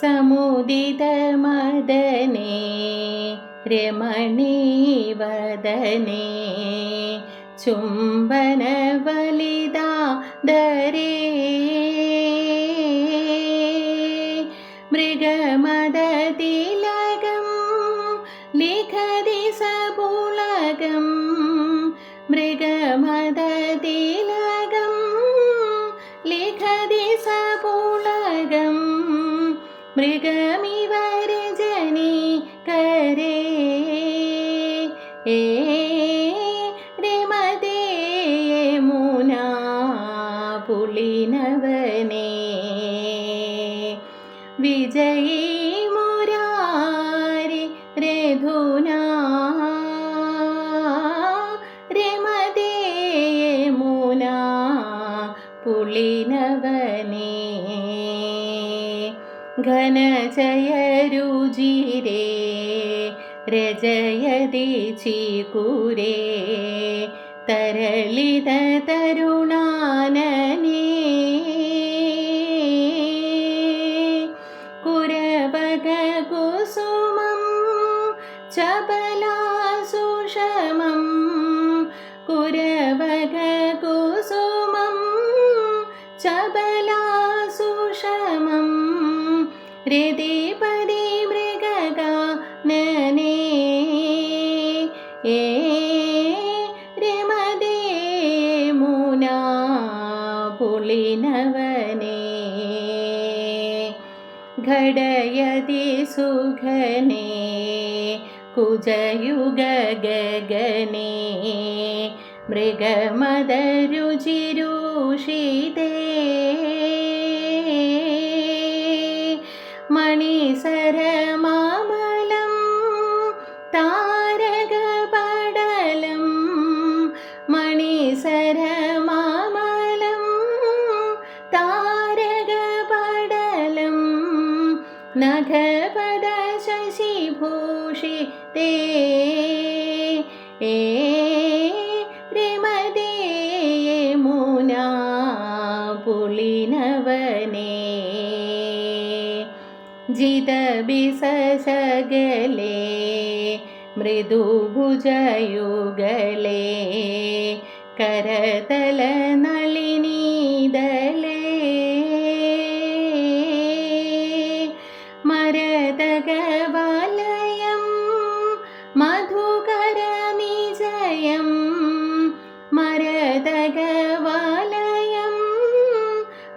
സമുദിതമദനേ രമണീവദനേ ചുംബനവലിതാദരേ മൃഗമദതിലകം മൃഗമിവ രജനി കരേ. ഏ രമതേ മുനാ പുളിനവനേ. വിജയീ ഘനജയരുചിരേ രജയതി ചീകുരേ തരളിത തരുണാനനേ. കുരവക കുസുമം ചപലാസുഷമം ഹൃദിപതി മൃഗഗാനനേ ഏ രമദേ മുനാ പുളിനവനേ. ഘടയതി സുഖനേ കുജയുഗഗനേ മൃഗമദരുചിരൂഷിതേ നഖപദ ശശിഭൂഷിതേ ഏ രമദേ മുനാ പുളിനവനേ ജിതബിസകലേ മൃദുഭുജയുഗലേ കരതല നളിനീദലേ മധുകരമി ജയം മരതകവലയം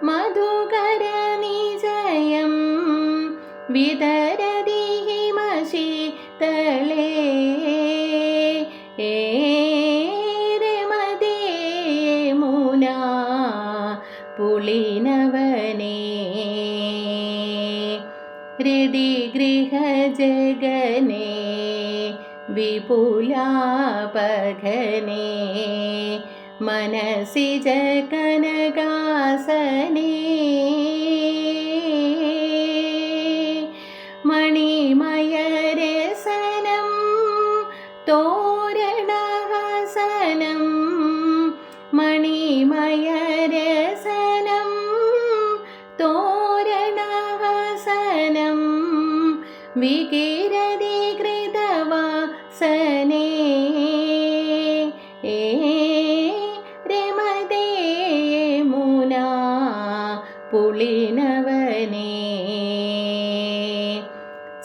മധുകരമിജയം വിതരതി ഹിമശി തലേ പുളിനവനേ. ഹൃദി ഗൃഹജഗനേ വിപുലാപഘനേ മനസി ജകനകാസനേ മണിമയരസനം തോരണഹസനം വികിരതി കൃതവാസനേ. ഏ രമദേ മുനാ പുളിനവനേ.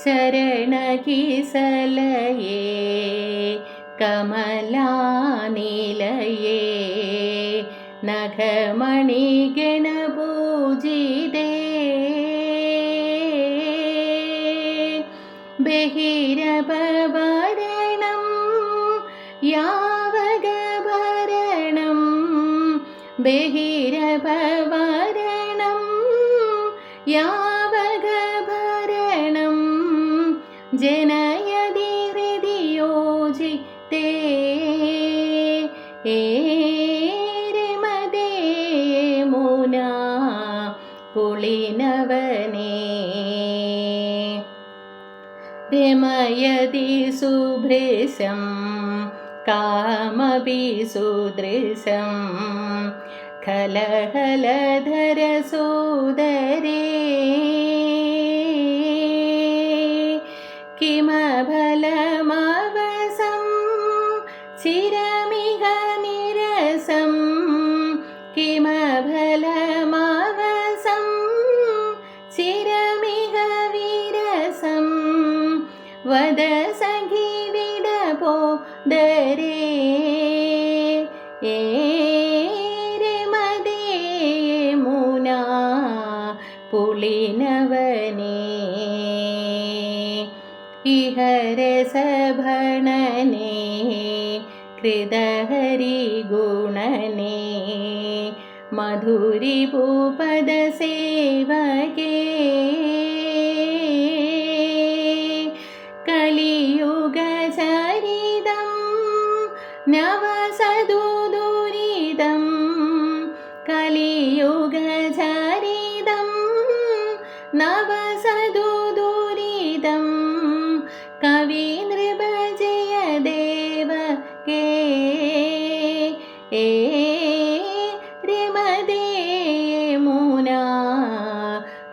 ചരണകിസലയേ കമലാനിലയേ നഖമണിഗണപൂജിതേ. ബഹിരപവരണം യാവകഭരണം ബഹിരപവരണം യാവകഭരണം. ജനയതി ഹൃദിയോജിതേ ഏ രമദേ മുന പുളിനവനേ. मयदि सुभृशं कामपि सुदृशं। खलहलधरसोदरे किमबलमवसं चिरमिह വിട പോദരേ ഏരമതേ മുന പുളിനവനേ. ഇഹരസഭണനേ കൃതഹരി ഗുണനേ നവസദുദുരിതം കവി നൃപജയദേവ കേ. രമദേ മുന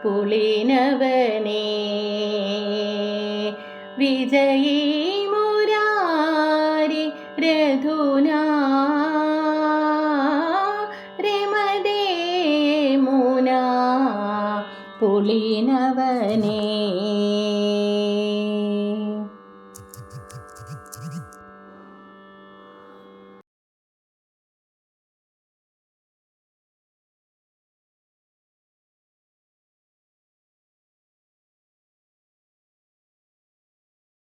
പുളിനവനേ. വിജയീ രമദേ മുന പുളിനവനേ